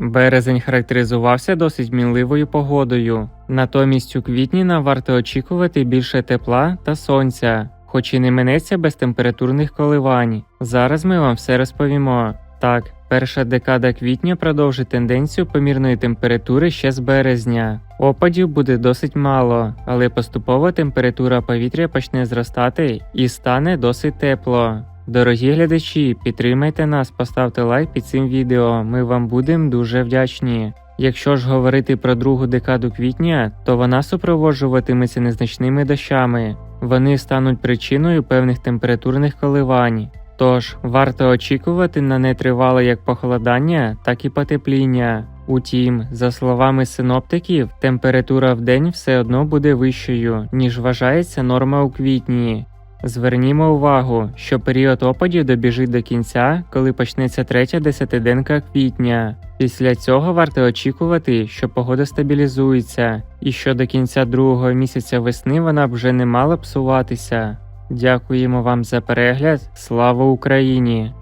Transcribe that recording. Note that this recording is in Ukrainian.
Березень характеризувався досить мінливою погодою. Натомість у квітні нам варто очікувати більше тепла та сонця, хоч і не минеться без температурних коливань. Зараз ми вам все розповімо. Так, перша декада квітня продовжить тенденцію помірної температури ще з березня. Опадів буде досить мало, але поступово температура повітря почне зростати і стане досить тепло. Дорогі глядачі, підтримайте нас, поставте лайк під цим відео. Ми вам будемо дуже вдячні. Якщо ж говорити про другу декаду квітня, то вона супроводжуватиметься незначними дощами. Вони стануть причиною певних температурних коливань. Тож варто очікувати на нетривале як похолодання, так і потепління. Утім, за словами синоптиків, температура в день все одно буде вищою, ніж вважається норма у квітні. Звернімо увагу, що період опадів добіжить до кінця, коли почнеться третя десятиденка квітня. Після цього варто очікувати, що погода стабілізується, і що до кінця другого місяця весни вона вже не мала псуватися. Дякуємо вам за перегляд. Слава Україні!